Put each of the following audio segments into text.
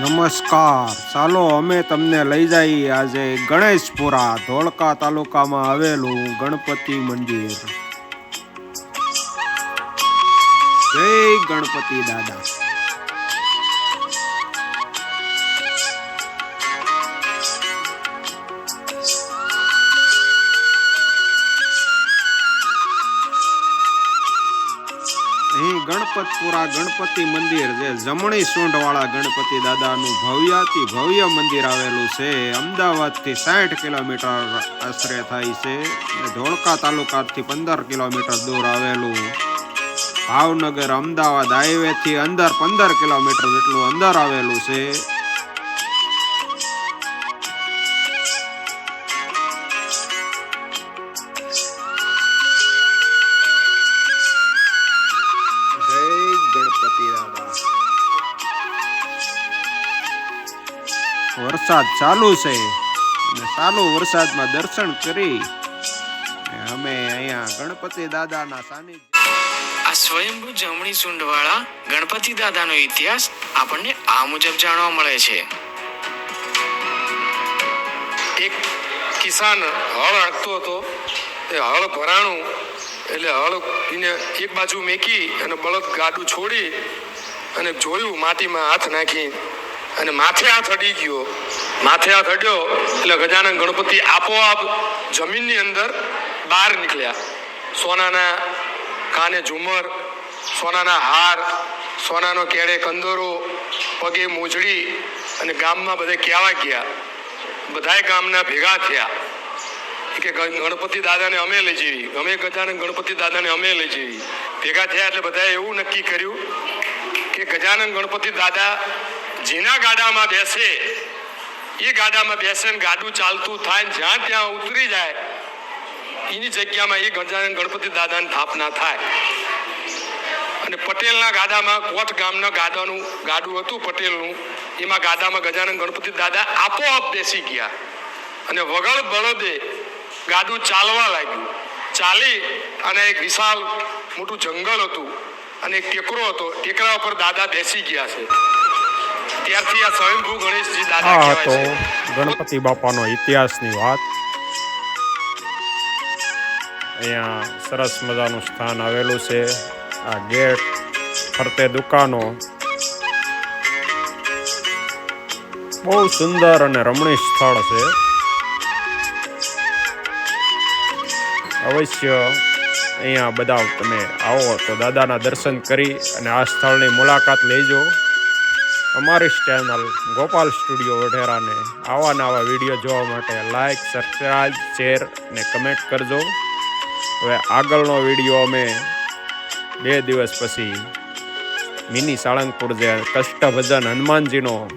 નમસ્કાર. ચાલો અમે તમને લઈ જઈએ આજે ગણેશપુરા, ધોળકા તાલુકામાં આવેલું ગણપતિ મંદિર. જય ગણપતિ દાદા. ગણપતપુરા ગણપતિ મંદિર જે જમણી સૂંઢવાળા ગણપતિ દાદાનું ભવ્યાતિ ભવ્ય મંદિર આવેલું છે. અમદાવાદથી સાઠ કિલોમીટર આશરે થાય છે ધોળકા તાલુકાથી પંદર કિલોમીટર દૂર આવેલું. ભાવનગર અમદાવાદ હાઈવેથી અંદર પંદર કિલોમીટર જેટલું અંદર આવેલું છે. વરસાદ ચાલુ છે. અને ચાલુ વરસાદમાં દર્શન કરી અમે અહીંયા ગણપતિ દાદાના સાનિધ્ય આ સ્વયંભૂ જમણી સૂંઢવાળા ગણપતિ દાદાનો ઇતિહાસ આપણને આ મુજબ જાણવા મળે છે. એક કિસાન હળ હાંકતો હતો. એ હળ ભરાણું એટલે હળ એને એક બાજુ મેકી અને બળદ ગાડું છોડી અને જોયું માટીમાં હાથ નાખી અને માથે હાથ અડી ગયો. માથે હાથ અડ્યો એટલે ગજાનન ગણપતિ આપોઆપ જમીનની અંદર બહાર નીકળ્યા. સોનાના કાને ઝુમર, સોનાના હાર, સોનાનો કેળે કંદોરો, પગે મોજડી અને ગામમાં બધે કહેવા ગયા. બધાય ગામના ભેગા થયા. કે ગણ- ગણપતિ દાદાને અમે લઈ જવી અમે ગજાનન ગણપતિ દાદાને અમે લઈ જવી ભેગા થયા એટલે બધાએ એવું નક્કી કર્યું કે ગજાનન ગણપતિ દાદા જેના ગાડામાં બેસે. એ ગાડામાં બેસે ને ગાડું ચાલતું થાય જ્યાં ત્યાં ઉતરી જાય, એની જગ્યામાં એ ગજાનન ગણપતિ દાદાની સ્થાપના થાય. અને પટેલના ગાડામાં, કોટ ગામના ગાડાનું ગાડું હતું પટેલનું, એમાં ગાડામાં ગજાનંદ ગણપતિ દાદા આપોઆપ બેસી ગયા. અને વગર બળદે ગાડું ચાલવા લાગ્યું. ચાલી અને એક વિશાળ મોટું જંગલ હતું અને એક ટેકરો હતો. ટેકરા ઉપર દાદા બેસી ગયા છે. ત્યારથી આ સ્વયંભૂ ગણેશજી દાદા આ હતો ગણપતિ બાપાનો ઇતિહાસની વાત. અહીંયા સરસ મજાનું સ્થાન આવેલું છે. આ ગેટ ફરતે દુકાનો. બહુ સુંદર અને રમણીય સ્થળ છે. અવશ્ય અહીંયા બધા તમે આવો તો દાદાના દર્શન કરી અને આ સ્થળની મુલાકાત લેજો. અમારી ચેનલ ગોપાલ સ્ટુડિયો વઢેરાને આવા નવા વીડિયો જોવા માટે લાઈક સબસ્ક્રાઈબ શેર ને કમેન્ટ કરજો. હવે આગળનો વીડિયો અમે બે દિવસ પછી મિની સાળંગપુર જે કષ્ટભજન હનુમાનજીનો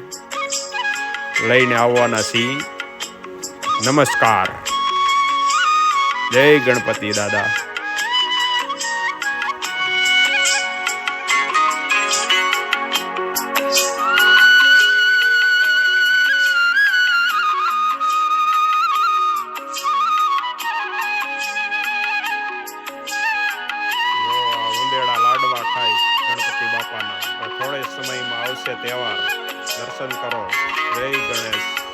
લઈને આવવાના છીએ. નમસ્કાર. જય ગણપતિ દાદા. હવે થોડે સમયમાં આવશે તહેવાર. દર્શન કરો. જય ગણેશ.